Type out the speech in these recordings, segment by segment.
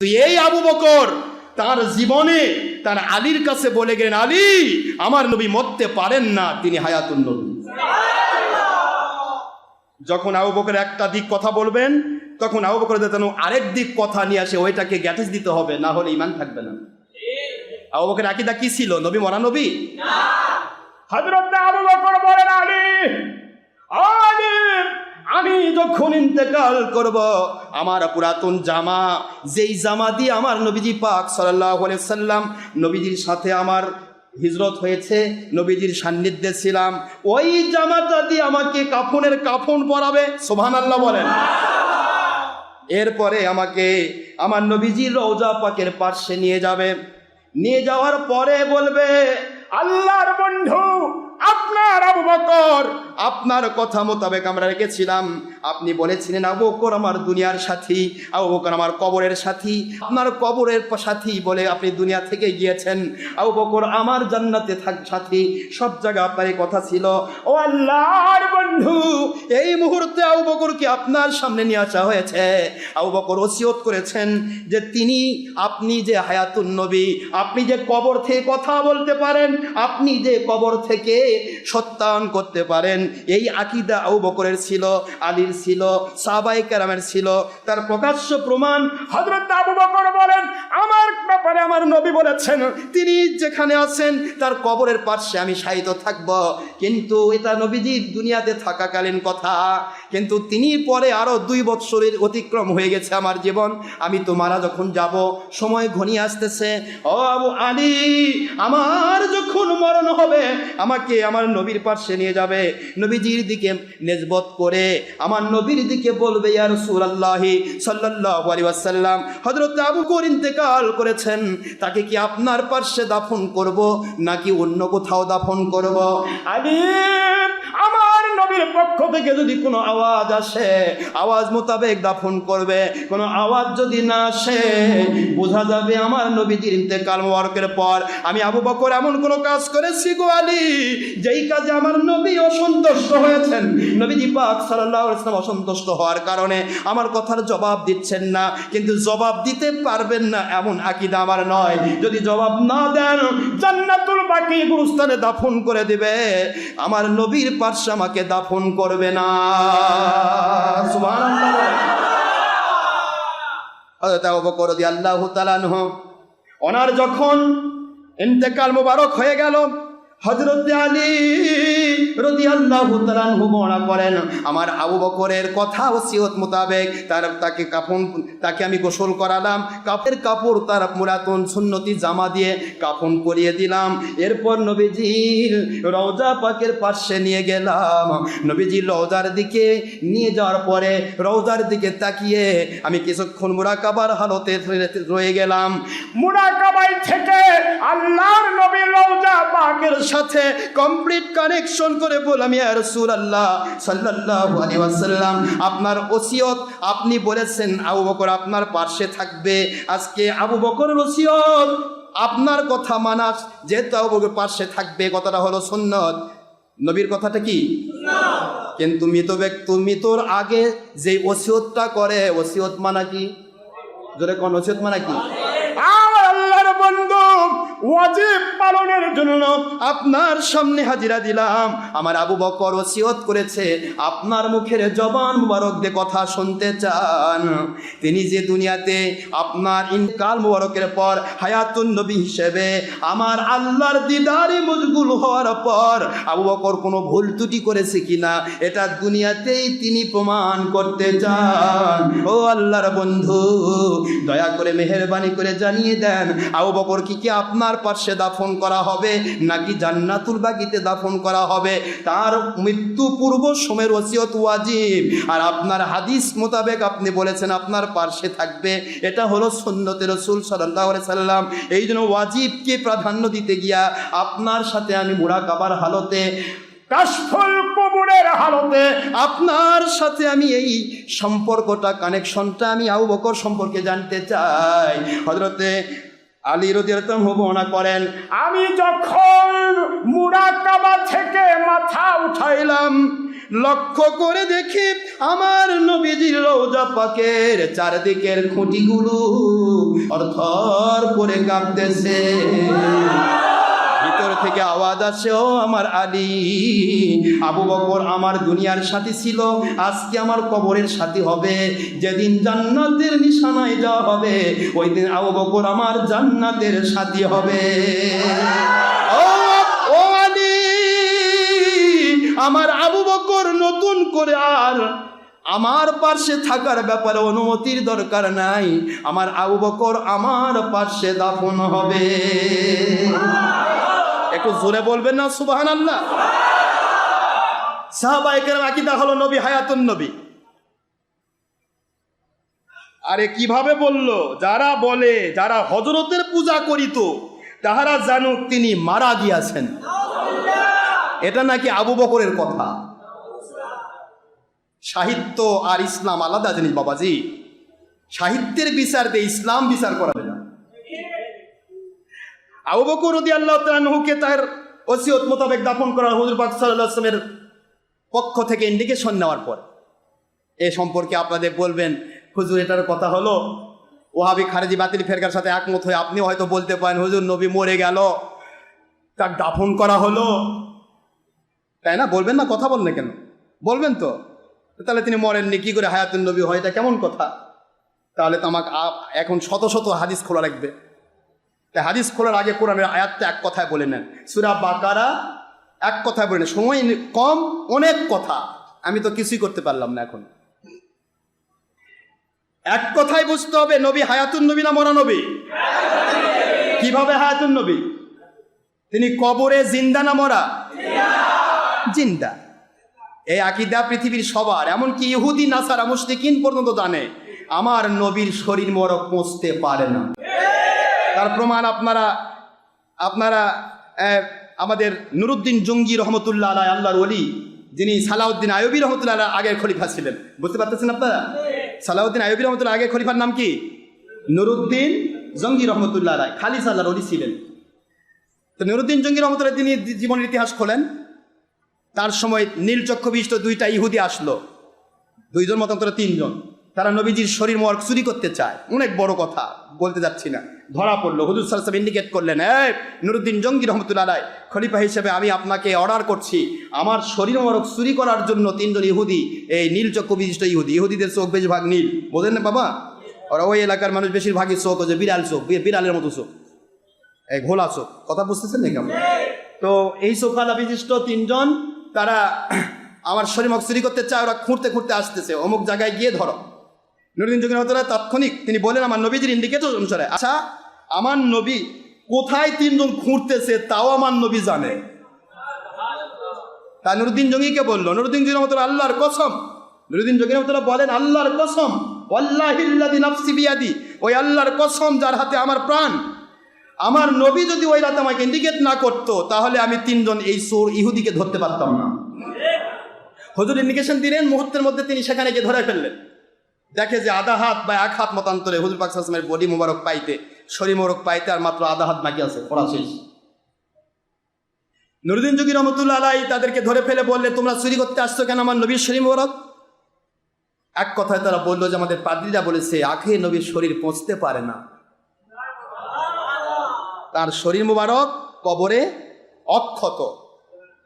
এই আবু বকর তার জীবনে তার আলীর কাছে বলে গেলেন, আলী, আমার নবী মরতে পারেন না, তিনি হায়াতুন নবী। যখন আবু বকর একটা দিক কথা বলবেন, তখন আবু বকর যেন আরেক দিক কথা নিয়ে আসে, ওইটাকে গ্যাটিস দিতে হবে, না হলে ইমান থাকবে না। আবু বকর আকিদা কি ছিল? নবী মরা নবী? হযরত আবু বকর বলেন, আলী আলী আমি যখন ইন্তেকাল করব, আমার পুরাতন জামা, যেই জামা দিয়ে আমার নবীজি পাক আলাইহি সাল্লাম নবীজির সাথে আমার হিজরত হয়েছে, নবীজির সান্নিধ্যে ছিলাম, ওই জামাটা দিয়ে আমাকে কাফনের কাফন পরাবে সোভান আল্লাহ বলেন। এরপরে আমাকে আমার নবীজির রৌজা পাকের পার্শ্বে নিয়ে যাবে। নিয়ে যাওয়ার পরে বলবে, আল্লাহর বন্ধু আপনার আবু বকর আপনার কথা মোতাবেক আমরা রেখেছিলাম। আপনি বলেছিলেন, আবু বকর আমার দুনিয়ার সাথী, আবু বকর আমার কবরের সাথী। আপনার কবরের সাথী বলে আপনি দুনিয়া থেকে গিয়েছেন। আবু বকর আমার জান্নাতে থাক, সাথী, সব জায়গায় আপনার কথা ছিল। ও আল্লাহর বন্ধু, এই মুহূর্তে আবু বকরকে আপনার সামনে নিয়ে আসা হয়েছে? আবু বকর ওসিয়ত করেছেন যে তিনি, আপনি যে হায়াতুন নবী, আপনি যে কবর থেকে কথা বলতে পারেন, আপনি যে কবর থেকে সত্যায়ন করতে পারেন, এই আকিদা আবু বকরের ছিল। আলীর ছিল সাবাই কেরামের ছিল, তার প্রকাশ্য প্রমাণ হজরত আবু বকর বলেন, আমার ব্যাপারে আমার নবী বলেছেন, তিনি যেখানে আছেন, তার কবরের পার্শ্বে আমি সাহিত্য থাকব। কিন্তু এটা নবীজি দুনিয়াতে থাকাকালীন কথা। কিন্তু তিনি পরে আরও দুই বৎসরের অতিক্রম হয়ে গেছে আমার জীবন। আমি তো মারা যখন যাব, সময় ঘনিয়ে আসতেছে। ও আবু আলী, আমার যখন মরণ হবে, আমাকে আমার নবীর পার্শ্বে নিয়ে যাবে। নবীজির দিকে নেজবত করে আমার নবীর দিকে বলবে, ইয়া রাসূলুল্লাহি সাল্লাল্লাহু আলাইহি ওয়াসাল্লাম, হযরত আবু বকর ইন্তেকাল করেছেন। তাকে কি আপনার পার্শ্বে দাফন করব, নাকি অন্য কোথাও দাফন করব? আলী, আমার নবীর পক্ষ থেকে যদি কোনো আওয়াজ আসে, আওয়াজ মোতাবেক দাফন করবে। কোনো আওয়াজ যদি না আসে, বোঝা যাবে আমার নবীজির ইন্তেকাল মোবারকের পর। আমি আবু বকর এমন কোনো কাজ করেছি গো আলী, যেই কাজে আমার নবী অসন্তুষ্ট হয়েছেন। নবীজি পাক সাল্লাল্লাহু আলাইহি ওয়াসাল্লাম অসন্তুষ্ট হওয়ার কারণে আমার কথার জবাব দিচ্ছেন না, কিন্তু জবাব দিতে পারবেন না এমন আকিদা আমার নয়। যদি জবাব না দেন, জান্নাতুল বাকি গুরুস্থানে দাফন করে দিবে। আমার নবীর পার্শ্বে আমাকে দাফন করবে না। আল্লাহ ওনার যখন ইন্তেকাল মোবারক হয়ে গেল হজরত আলী রদি আল্লাহ বর্ণনা করেন। আমার আবু বকরের কথা ওসিয়ত মোতাবেক তার তাকে কাফন, তাকে আমি গোসল করালাম। কাপের কাপড় তার পুরাতন সুন্নতি জামা দিয়ে কাফন করিয়ে দিলাম। এরপর নবীজির রওজা পাকের পাশে নিয়ে গেলাম। নবীজির রওজার দিকে নিয়ে যাওয়ার পরে রওজার দিকে তাকিয়ে আমি কিছুক্ষণ মুরাকাবার হালতে রয়ে গেলাম। মুরাকাবাই থেকে আল্লাহর নবী রওজা পাকের সাথে কমপ্লিট কানেকশন করে বললাম ইয়া রাসূলুল্লাহ সাল্লাল্লাহু আলাইহি ওয়াসাল্লাম আপনার ওসিয়ত আপনি বলেছেন আবু বকর আপনার পাশে থাকবে। আজকে আবু বকরের ওসিয়ত আপনার কথা মানাস যেহেতু আবু বকর পাশে থাকবে কথাটা হলো সুন্নত। নবীর কথাটা কি? কিন্তু মৃত ব্যক্তি মৃতর আগে যে ওসিয়তটা করে ওসিয়ত মানা কি? জোরে কোন ওসিয়ত মানা কি? ওয়াজিব পালনের জন্য আপনার সামনে হাজিরা দিলাম। আমার আবু বকর ওসিয়ত করেছে, আপনার মুখের জবান মুবারক দিয়ে কথা শুনতে চান। তিনি যে দুনিয়াতে আপনার ইনকাল মুবারকের পর হায়াতুন নবী হিসেবে আমার আল্লাহর দিদারে মজগুল হওয়ার পর আবু বকর কোনো ভুল ত্রুটি করেছে কিনা, এটা দুনিয়াতেই তিনি প্রমাণ করতে চান। ও আল্লাহর বন্ধু, দয়া করে মেহরবানি করে জানিয়ে দেন, আবু বকর কি কি আপনার পাশে দাফন করা হবে, নাকি জান্নাতুল বাগিতে দাফন করা হবে? তার মৃত্যু পূর্ব সময়ের ওসিয়ত ওয়াজিব। আর আপনার হাদিস মোতাবেক আপনি বলেছেন, আপনার পার্শ্বে থাকবে। এটা হলো সুন্নতে রসুল সাল্লাহ সাল্লাম। এই জন্য ওয়াজিবকে প্রাধান্য দিতে গিয়া আপনার সাথে আমি মুরাকাবার হালতে, কাশফুল কবুরের হালতে, আপনার সাথে আমি এই সম্পর্কটা, কানেকশনটা আমি আবু বকর সম্পর্কে জানতে চাই। হজরতে আলী রদিয়াতম বর্ণনা করেন, আমি যখন মুরাকাবা থেকে মাথা উঠাইলাম, লক্ষ্য করে দেখি আমার নবীজির রোজা পাকের চারদিকের খুঁটিগুলো অর্থর থর করে কাঁপতেছে। থেকে আওয়াজ আসে, ও আমার আলী, আবু বকর আমার দুনিয়ার সাথী ছিল, আজকে আমার কবরের সাথী হবে, যেদিন জান্নাতের নিশানায় যাওয়া হবে, ওই দিন আবু বকর আমার জান্নাতের সাথী হবে। ও আমার আবু বকর নতুন করে আর আমার পার্শ্বে থাকার ব্যাপারে অনুমতির দরকার নাই, আমার আবু বকর আমার পার্শ্বে দাফন হবে। একটু জোরে বলবেন না সুবাহান আল্লাহ সাহাবাইকের আকিদা হলো নবী, হায়াতুন নবী। আরে কীভাবে বলল? যারা বলে, যারা হজরতের পূজা করিত, তাহারা জানুক তিনি মারা গিয়াছেন। এটা নাকি আবু বকরের কথা। সাহিত্য আর ইসলাম আলাদা জিনিস, বাবাজি। সাহিত্যের বিচার দিয়ে ইসলাম বিচার করাবে না আবু বকর রদি আল্লাহ তালহুকে তার ওসিয়ত মোতাবেক দাফন করার হুজুর পাক সাল্লাহ আসলামের পক্ষ থেকে ইন্ডিকেশন নেওয়ার পর, এ সম্পর্কে আপনাদের বলবেন, হুজুর, এটার কথা হলো ওহাবি খারেজি বাতিল ফেরকার সাথে একমত হয়ে আপনিও হয়তো বলতে পারেন, হুজুর, নবী মরে গেল, তার দাফন করা হলো। তাই না? বলবেন না, কথা বললেন কেন? বলবেন তো। তাহলে তিনি মরেননি, কি করে হায়াতুন নবী হয়? এটা কেমন কথা? তাহলে তো আমাকে এখন শত শত হাদিস খোলা রাখবে। তাই হাদিস খোলার আগে কোরআনের আয়াতটা এক কথায় বলে নেন। সুরা বাকারা এক কথায় বলে নেন। সময় কম, অনেক কথা। আমি তো কিছুই করতে পারলাম না এখন। এক কথায় বুঝতে হবে, নবী হায়াতুন নবী না মরা নবী? কীভাবে হায়াতুন নবী? তিনি কবরে জিন্দা না মরা? জিন্দা। এই আকিদা পৃথিবীর সবার। এমনকি ইহুদি, নাসারা, মুশরিকিন পর্যন্ত জানে, আমার নবীর শরীর মরক পৌঁছতে পারে না। তার প্রমাণ আপনারা আপনারা আমাদের নুরুদ্দিন জঙ্গি রহমতুল্লাহ আলাই আল্লাহর অলি যিনি সালাউদ্দিন আয়বী রহমতুল্লাহ আগের খলিফা ছিলেন। বুঝতে পারতেছেন আপনারা? সালাউদ্দিন আয়বী রহমতুল্লাহ আগের খলিফার নাম কি? নুরুদ্দিন জঙ্গি রহমতুল্লাহ আলাই, খালিস আল্লাহর অলি ছিলেন। তো নুরুদ্দিন জঙ্গি রহমতুল্লাহ, তিনি জীবনের ইতিহাস খোলেন। তার সময় নীলচক্ষ বিশিষ্ট দুইটা ইহুদি আসলো। দুইজন মতান্তরে তিনজন। তারা নবীজির শরীর মর্গ চুরি করতে চায়। অনেক বড় কথা, বলতে যাচ্ছি না। ধরা পড়ল। হুজুর সাহেব ইন্ডিকেট করলেন, এই নুরুদ্দিন জঙ্গি রহমতুল্লাহ খলিফা হিসেবে আমি আপনাকে অর্ডার করছি। আমার শরীর মরক চুরি করার জন্য তিনজন ইহুদি, এই নীলচক্ষ বিশিষ্ট ইহুদি, ইহুদিদের চোখ বেশিরভাগ নীল। বোঝেন না বাবা? আর ওই এলাকার মানুষ বেশিরভাগই চোখ হচ্ছে বিড়াল চোখ বিড়ালের মতো চোখ। এই ঘোলা চোখ। কথা বুঝতেছেন নাকি আমরা তো এই চোখালা বিশিষ্ট তিনজন, তারা আমার শরীর মক চুরি করতে চায়, ওরা খুঁড়তে খুঁড়তে আসতেছে। অমুক জায়গায় গিয়ে ধরো। নুরুদ্দিন যোগিন হতরা তাৎক্ষণিক তিনি বলেন, আমার নবীজির ইন্ডিকেটর অনুসারে। আচ্ছা আমার নবী কোথায় তিনজন খুঁড়তেছে তাও আমার নবী জানে? তা নুরুদ্দিন জঙ্গিকে বলল, নুরুদ্দিন জঙ্গি রহমতুল্লাহ আল্লাহর কসম। নুরুদ্দিন জঙ্গি রহমতুল্লাহ বলেন, আল্লাহর কসম? ওয়াল্লাহিল্লাদি নাফসি বিয়াদি। ওই আল্লাহর কসম যার হাতে আমার প্রাণ। আমার নবী যদি ওই রাতে আমাকে ইন্ডিকেট না করতো, তাহলে আমি তিনজন এই সোর ইহুদিকে ধরতে পারতাম না। হজুর ইন্ডিকেশন দিলেন, মুহূর্তের মধ্যে তিনি সেখানে গিয়ে ধরে ফেললেন। দেখে যে আধা হাত বা এক হাত মতান্তরে হুজুর পাক বডি মোবারক পাইতে, শরীর মোবারক পাইতে আর মাত্র আধা হাত বাকি আছে, পড়া শেষ। নুরুদ্দিন যোগী রহমতুল্লাহ আলাই তাদেরকে ধরে ফেলে বললে, তোমরা চুরি করতে আসছো কেন আমার নবীর শরীর মোবারক? এক কথায় তারা বলল যে, আমাদের পাদ্রীরা বলেছে আখে নবীর শরীর পৌঁছতে পারে না। তার শরীর মুবারক কবরে অক্ষত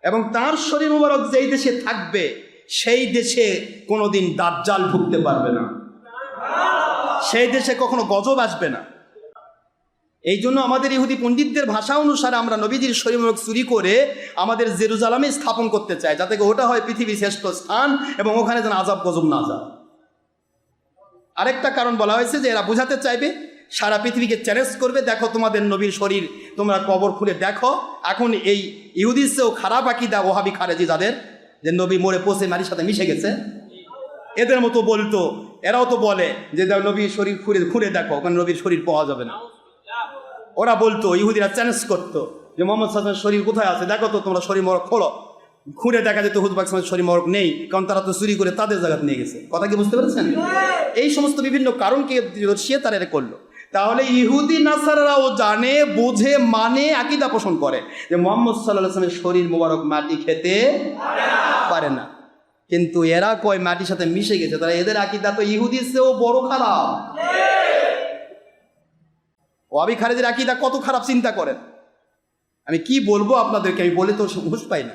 এবং তার শরীর মুবারক যেই দেশে থাকবে সেই দেশে কোনোদিন দাজ্জাল ভুগতে পারবে না। সেই দেশে কখনো গজব আসবে না। এই জন্য আমাদের ইহুদি পণ্ডিতদের ভাষা অনুসারে আমরা নবীজির শরীর চুরি করে আমাদের জেরুজালামে স্থাপন করতে চাই, যাতে ওটা হয় পৃথিবীর শ্রেষ্ঠ স্থান এবং ওখানে যেন আজাব গজব না যায়। আরেকটা কারণ বলা হয়েছে যে এরা বোঝাতে চাইবে, সারা পৃথিবীকে চ্যালেঞ্জ করবে, দেখো তোমাদের নবীর শরীর তোমরা কবর খুলে দেখো, এখন এই ইহুদির চেয়েও খারাপ আকিদা ওহাবি খারেজি যাদের। যে নবী মরে পচে মারির সাথে মিশে গেছে? এদের মতো বলতো এরাও তো বলে যে দেখো নবীর শরীর খুঁড়ে খুঁড়ে দেখো ওখানে নবীর শরীর পাওয়া যাবে না। ওরা বলতো ইহুদিরা চ্যালেঞ্জ করতো যে মোহাম্মদ সাল্লামের শরীর কোথায় আছে? দেখো তো তোমরা শরীর মরক খোলো। খুঁড়ে দেখা যেত হুদ পাকিস্তানের শরীর মরক নেই কারণ তারা তো চুরি করে তাদের জায়গাতে নিয়ে গেছে। কথা কি বুঝতে পেরেছেন? এই সমস্ত বিভিন্ন কারণকে সে তারা এটা করল। তাহলে ইহুদি নাসারাও জানে, বুঝে মানে আকিদা পোষণ করে যে মোহাম্মদ সাল্লাহ আসলামের শরীর মোবারক মাটি খেতে পারে না। কিন্তু এরা কয় মাটির সাথে মিশে গেছে তারা এদের আকিদা তো ইহুদির চেয়েও বড় খারাপ। ওয়াবি খারেজের আকিদা কত খারাপ চিন্তা করেন। আমি কি বলব আপনাদেরকে, আমি বলে তো হুঁশ পাই না।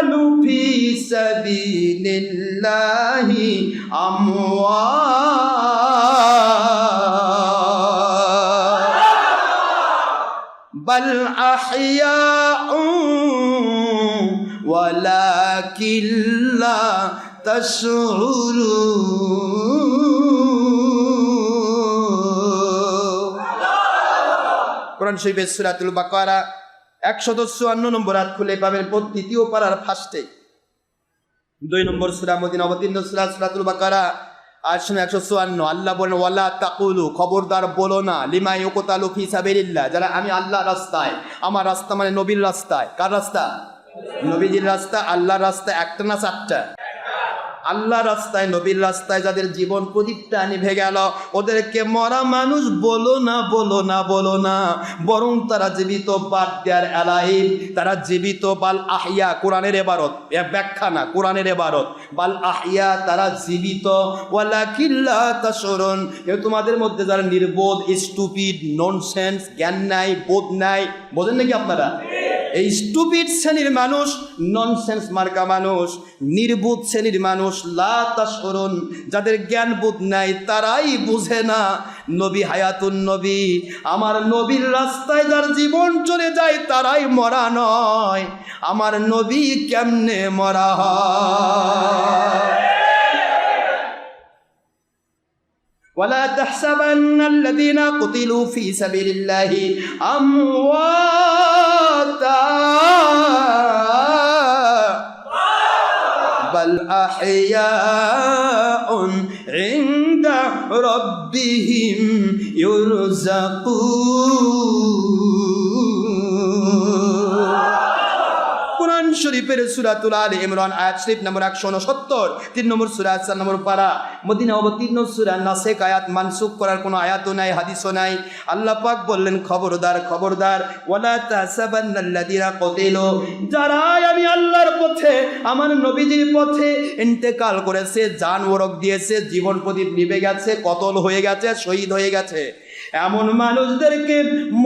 قتالوا في سبيل الله أموات بل أحياء ولكن لا تشعرون قرآن شريف سورة البقرة একশত চুয়ান্ন নম্বর হাত খুলে পাবেন দ্বিতীয় পাড়ার ফার্স্টে। দুই নম্বর সুরা মদিন, অবতীর্ণ সুরা সুরাতুল বাকারা আর একশো চুয়ান্ন। আল্লাহ বলেন, ওয়ালা তাকুলু, খবরদার বলো না লিমাই ওকোতালু ফি সাবিলিল্লাহ। যারা আমি আল্লাহ রাস্তায়, আমার রাস্তা মানে নবীর রাস্তায়। কার রাস্তা? নবীজির রাস্তা, আল্লাহর রাস্তা, একটা না চারটা? আল্লাহ রাস্তায়, নবীর রাস্তায় যাদের জীবন প্রদীপটা নিভে গেল ওদেরকে মরা মানুষ বলো না বলো না বলো না। বরং তারা জীবিত বাদ দেয়ার এলাইব তারা জীবিত বাল আহিয়া, কোরআনের এবারত। ব্যাখ্যা না, কোরআনের এবারত। বাল আহিয়া, তারা জীবিত। ওয়ালা কিল্লা তোমাদের মধ্যে যারা নির্বোধ স্টুপিড ননসেন্স জ্ঞান নাই, বোধ নাই, বোঝেন নাকি আপনারা? এই স্টুপিড শ্রেণীর মানুষ ননসেন্স মার্কা মানুষ নির্বোধ শ্রেণীর মানুষ লাতাসরণ যাদের জ্ঞান বোধ নাই তারাই বুঝে না নবী হায়াতুন নবী আমার নবীর রাস্তায় যার জীবন চলে যায় তারাই মরা নয় আমার নবী কেমনে মরা হয় ولا تحسبن الذين قتلوا في سبيل الله أمواتا أحياء عند ربهم يرزقون. শরীফের সুরাতুল আল ইমরান, আয়াত শরীফ নম্বর একশো উনসত্তর, তিন নম্বর সুরা চার নম্বর পারা মদিনা অবতীর্ণ সুরা নাসেক, আয়াত মানসুখ করার কোনো আয়াতও নাই, হাদিসও নাই। আল্লাহ পাক বললেন, খবরদার খবরদার, ওয়ালা তাহসাবান্নাল্লাযীনা কতিলু যারাই আমি আল্লাহর পথে, আমার নবীজির পথে ইন্তেকাল করেছে, জান ওরক দিয়েছে, জীবন প্রদীপ নিভে গেছে, কতল হয়ে গেছে, শহীদ হয়ে গেছে। এমন মানুষদেরকে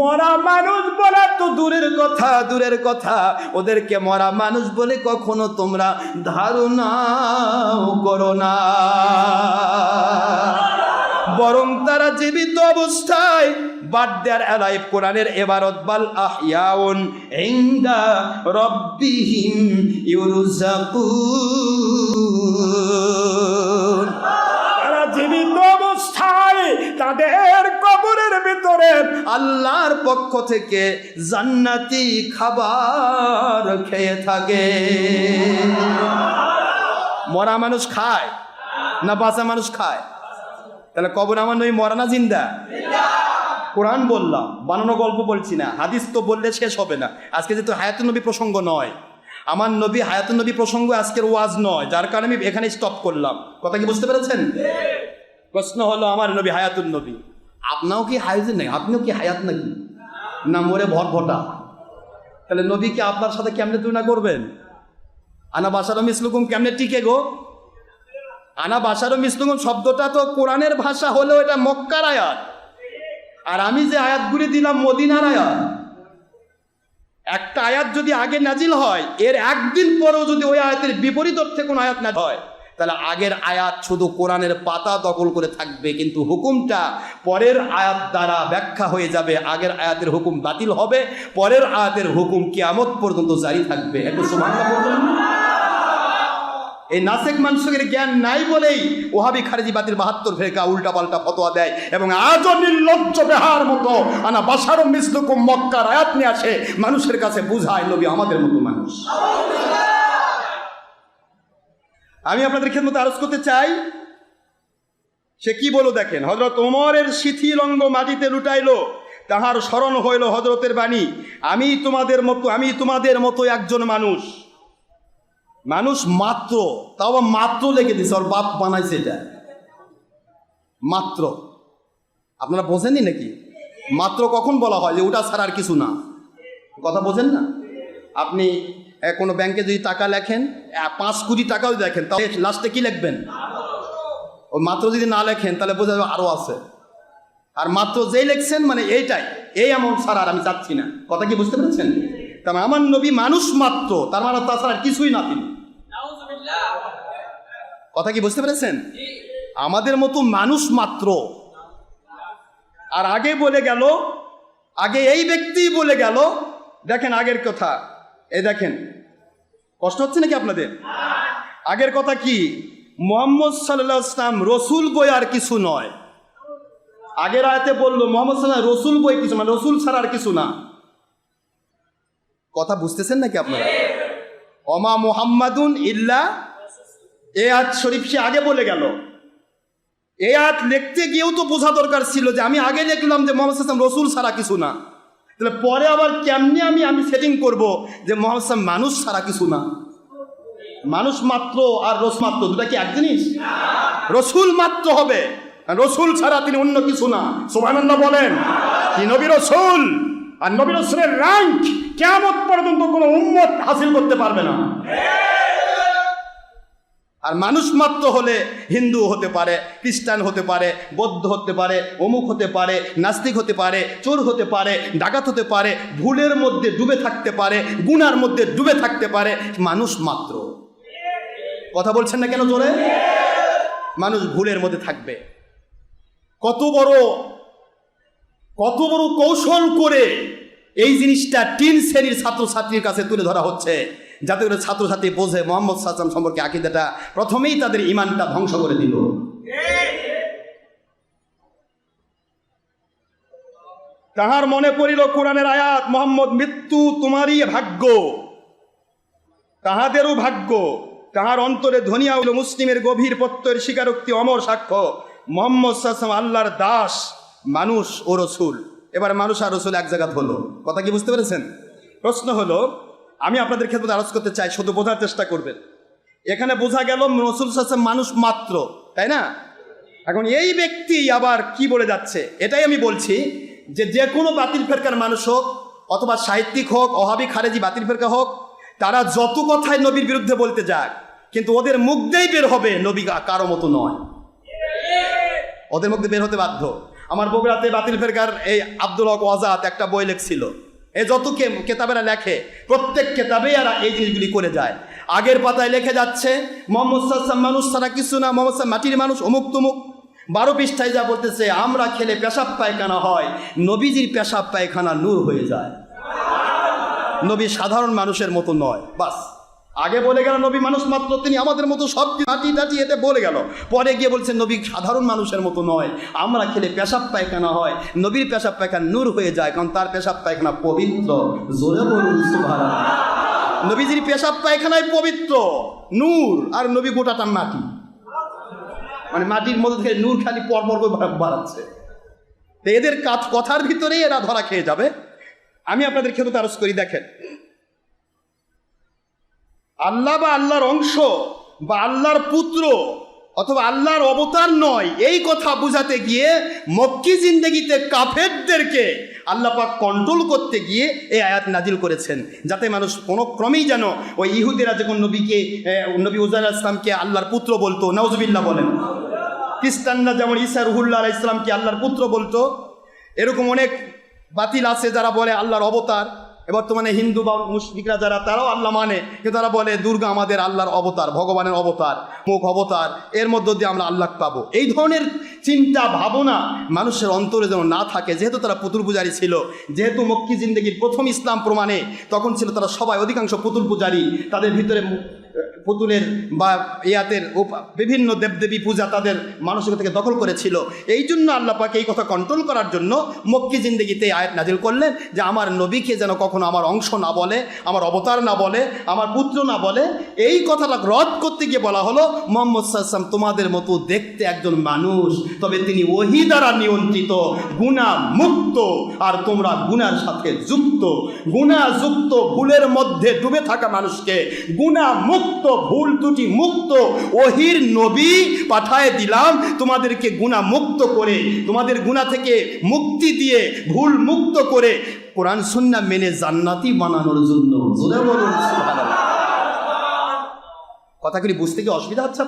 মরা মানুষ বলা তো দূরের কথা দূরের কথা। ওদেরকে মরা মানুষ বলে কখনো তোমরা ধারণাও করো না। বরং তারা জীবিত অবস্থায় বাদ দেয়ার এলাই কোরআনের এবারত, বাল আহিয়াউন ইনদা রব্বিহিম ইউরজাকুন তারা জীবিত অবস্থায় তাদের কবরের ভিতরে আল্লাহর পক্ষ থেকে জান্নাতি খাবার খেয়ে থাকে। মরা মানুষ খায় না বাঁচা মানুষ খায়? তাহলে কবর আমার নই মরা না জিন্দা? কোরআন বললাম, বানানো গল্প বলছি না, হাদিস তো বললে শেষ হবে না। আজকে যেহেতু হায়াতুন নবী প্রসঙ্গ নয়, আমার নবী হায়াতুন নবী প্রসঙ্গ আজকের ওয়াজ নয়, যার কারণে আমি এখানে স্টপ করলাম। কথা কি বুঝতে পেরেছেন? প্রশ্ন হলো, আমার নবী হায়াতুল নবী। আপনাও কি হায়াত নেই? আপনিও কি হায়াত নাকি? না, মরে ভট ভটা। তাহলে নবীকে আপনার সাথে কেমনে তুলনা করবেন? আনা বাসারও মিসলুকুম কেমনে টিকে গো? আনা বাসারও মিসলুকুম শব্দটা তো কোরআনের ভাষা হলেও এটা মক্কার আয়াত। আর আমি যে আয়াতগুলি দিলাম মদিনার আয়াত, একটা আয়াত যদি আগে নাজিল হয়, এর একদিন পরেও যদি ওই আয়াতের বিপরীত অর্থে কোনো আয়াত না হয় তাহলে আগের আয়াত শুধু কোরআনের পাতা দখল করে থাকবে, কিন্তু হুকুমটা পরের আয়াত দ্বারা ব্যাখ্যা হয়ে যাবে। আগের আয়াতের হুকুম বাতিল হবে, পরের আয়াতের হুকুম কিয়ামত পর্যন্ত জারি থাকবে। একটু বলবেন এই নাসেক মানসুকের জ্ঞান নাই বলেই ওহাবি খারেজি বাতিল বাহাত্তর ফেরকা উল্টা পাল্টা ফতোয়া দেয় এবং আজও নির্লজ্জ বেহার মতো আনা বাসার মিসলুকুম মক্কার আয়াত নিয়ে আসে, মানুষের কাছে বুঝায়, নবী আমাদের মতো মানুষ। আমি আপনাদের খেদমতে আরজ করতে চাই, সে কি বলো দেখেন হজরত ওমরের শিথিল অঙ্গ মাটিতে লুটাইলো, তাহার স্মরণ হইল হজরতের বাণী, আমি তোমাদের মতো আমি তোমাদের মতো একজন মানুষ। মানুষ মাত্র, তাও মাত্র লেগে দিছে, ওর বাপ বানাইছে এটা। মাত্র। আপনারা বোঝেননি নাকি? মাত্র কখন বলা হয় যে ওটা ছাড়া আর কিছু না? কথা বোঝেন না? আপনি কোনো ব্যাংকে যদি টাকা লেখেন পাঁচ কোটি টাকাও যদি লেখেন তাহলে লাস্টে কি লিখবেন? ও, মাত্র যদি না লেখেন, তাহলে বোঝা যাবে আরও আছে। আর মাত্র যেই লেখছেন মানে এইটাই, এই অ্যামাউন্ট ছাড়া আর আমি চাচ্ছি না। কথা কি বুঝতে পেরেছেন? তার মানে আমার নবী মানুষ মাত্র, তার মানে তাছাড়া আর কিছুই না তিনি। কথা কি বুঝতে পেরেছেন? আমাদের মতো মানুষ মাত্র। আর আগে বলে গেল, আগে এই ব্যক্তিই বলে গেল, দেখেন আগের কথা। এই দেখেন, কষ্ট হচ্ছে নাকি আপনাদের? আগের কথা কি? মোহাম্মদ সাল্লাহ ইসলাম রসুল বই আর কিছু নয়। আগের আয়তে বলল, মোহাম্মদ সাল্লাহ রসুল বই কিছু না রসুল ছাড়া আর কিছু না। কথা বুঝতেছেন নাকি আপনারা? অমা মোহাম্মাদুন ইল্লা এ আজ শরীফ সে আগে বলে গেল। এ আজ লিখতে গিয়েও তো বোঝা দরকার ছিল যে আমি আগে লিখলাম যে মোহাম্মদ সাল্লাম রসুল ছাড়া কিছু না। তাহলে পরে আবার কেমনি আমি আমি সেটিং করব যে মোহাম্মদ মানুষ ছাড়া কিছু না? মানুষ মাত্র আর রস মাত্র, দুটা কি এক জিনিস? রসুল মাত্র হবে। রসুল ছাড়া তিনি অন্য কিছু না। সুবহানাল্লাহ বলেন, কি নবী রসুল আর নবী রসুলের র্যাঙ্ক কেমন পর্যন্ত কোনো উম্মত হাসিল করতে পারবে না। আর মানুষ মাত্র হলে হিন্দু হতে পারে, খ্রিস্টান হতে পারে, বৌদ্ধ হতে পারে, অমুক হতে পারে, নাস্তিক হতে পারে, চোর হতে পারে, ডাকাত হতে পারে, ভুলের মধ্যে ডুবে থাকতে পারে, গুনার মধ্যে ডুবে থাকতে পারে, মানুষ মাত্র। কথা বলছেন না কেন জোরে? মানুষ ভুলের মধ্যে থাকবে। কত বড় কত বড় কৌশল করে এই জিনিসটা তিন শ্রেণির ছাত্রছাত্রীর কাছে তুলে ধরা হচ্ছে। যাতে করে ছাত্রছাত্রী বোঝে মোহাম্মদ সাল্লাম সম্পর্কে আকিদাটা, প্রথমেই তাদের ইমানটা ধ্বংস করে দিল। তাহার মনে পড়িল, কোরআনের আয়াত, মোহাম্মদ, মৃত্যু তোমারই ভাগ্য। তাহাদেরও ভাগ্য। তাহার অন্তরে ধনিয়া হইল মুসলিমের গভীর প্রত্যয়ের স্বীকারোক্তি অমর সাক্ষ্য। মোহাম্মদ সাল্লাম আল্লাহর দাস, মানুষ ও রসুল। এবার মানুষ আর রসুল এক জায়গাত হলো। কথা কি বুঝতে পেরেছেন? প্রশ্ন হলো আমি আপনাদের ক্ষেত্রে আলোচ করতে চাই, শুধু বোঝার চেষ্টা করবেন। এখানে বোঝা গেল রসুল সাল্লাম মানুষ মাত্র, তাই না? এখন এই ব্যক্তি আবার কি বলে যাচ্ছে? এটাই আমি বলছি যে যে কোনো বাতিল ফেরকার মানুষ হোক, অথবা সাহিত্যিক হোক, অহাবি খারেজি বাতিল ফেরকা হোক, তারা যত কথাই নবীর বিরুদ্ধে বলতে যাক, কিন্তু ওদের মুখ দিয়েই বের হবে নবী কারও মতো নয়। ওদের মধ্যে বের হতে বাধ্য। আমার বগুড়াতে বাতিল ফেরকার এই আব্দুল হক ওয়াজাত একটা বই লেখছিল। এ যত কেতাবেরা লেখে, প্রত্যেক কেতাবে এরা এই জিনিসগুলি করে যায়। আগের পাতায় লেখে যাচ্ছে, মোহাম্মদ মানুষ ছাড়া কিছু না, মোহাম্মদ মাটির মানুষ, অমুক তুমুক। বারো পৃষ্ঠায় যা বলতেছে, আমরা খেলে পেশাব পায়খানা হয়, নবীজির পেশাব পায়খানা নূর হয়ে যায়। নবী সাধারণ মানুষের মতো নয়, বাস। আগে বলে গেল নবী মানুষ মাত্র, তিনি আমাদের মতো সব মাটি টাটি এতে বলে গেল। পরে গিয়ে বলছেন নবী সাধারণ মানুষের মতো নয়। আমরা খেলে পেশাব পায়খানা হয়। নবীর পেশাব পায়খানা নূর হয়ে যায়, কারণ তার পেশাব পায়খানা পবিত্র। জোরে বলুন। নবীজির পেশাব পায়খানায় পবিত্র, নূর, আর নবী গোটাটা মাটি। মানে মাটির মধ্যে থেকে নূর খালি পরপর বাড়াচ্ছে। তো এদের কাজ- কথার ভিতরেই এরা ধরা খেয়ে যাবে। আমি আপনাদের ক্ষেত্রে আরজ করি, দেখেন। আল্লাহ বা আল্লাহর অংশ বা আল্লাহর পুত্র অথবা আল্লাহর অবতার নয়, এই কথা বোঝাতে গিয়ে মক্কি জিন্দগিতে কাফেরদেরকে আল্লাহ পাক কন্ট্রোল করতে গিয়ে এই আয়াত নাজিল করেছেন। যাতে মানুষ কোনো ক্রমেই যেন ওই ইহুদিরা যখন নবীকে নবী উজার ইসলামকে আল্লাহর পুত্র বলতো নওজবিল্লাহ বলেন। খ্রিস্টানরা যেমন ঈসা রুহুল্লাহ আলাইহিস ইসলামকে আল্লাহর পুত্র বলতো, এরকম অনেক বাতিল আছে যারা বলে আল্লাহর অবতার। বর্তমানে হিন্দু বা মুসলিকরা যারা, তারাও আল্লাহ মানে। কিন্তু তারা বলে, দুর্গা আমাদের আল্লাহর অবতার, ভগবানের অবতার, মুখ অবতার, এর মধ্য দিয়ে আমরা আল্লাহ পাবো। এই ধরনের চিন্তা, ভাবনা মানুষের অন্তরে যেন না থাকে, যেহেতু তারা পুতুল পূজারি ছিল, যেহেতু মক্কি জিন্দগির প্রথম ইসলাম প্রমাণে তখন ছিল তারা সবাই অধিকাংশ পুতুল পূজারি, তাদের ভিতরে পুতুলের বা ইয়াতের বিভিন্ন দেবদেবী পূজা তাদের মানসিকতা থেকে দখল করেছিল। এই জন্য আল্লাহ পাকে এই কথা কন্ট্রোল করার জন্য মক্কি জিন্দগিতে আয়াত নাজিল করলেন যে, আমার নবীকে যেন কখনো আমার অংশ না বলে, আমার অবতার না বলে, আমার পুত্র না বলে, এই কথাটা রদ করতে গিয়ে বলা হলো, মোহাম্মদ সাল্লাম তোমাদের মতো দেখতে একজন মানুষ, তবে তিনি ওহি দ্বারা নিয়ন্ত্রিত গুণা মুক্ত আর তোমরা গুণার সাথে যুক্ত। গুণা যুক্ত ভুলের মধ্যে ডুবে থাকা মানুষকে গুণা মুক্ত মুক্ত, ভুল দুটি মুক্ত, ওহির নবী পাঠায় দিলাম, তোমাদেরকে গুণা মুক্ত করে, তোমাদের গুণা থেকে মুক্তি দিয়ে, ভুল মুক্ত করে, কোরআন সন্না মেনে জান্নাতি বানানোর জন্য। বলুন কথাগুলি বুঝতে কি অসুবিধা হচ্ছে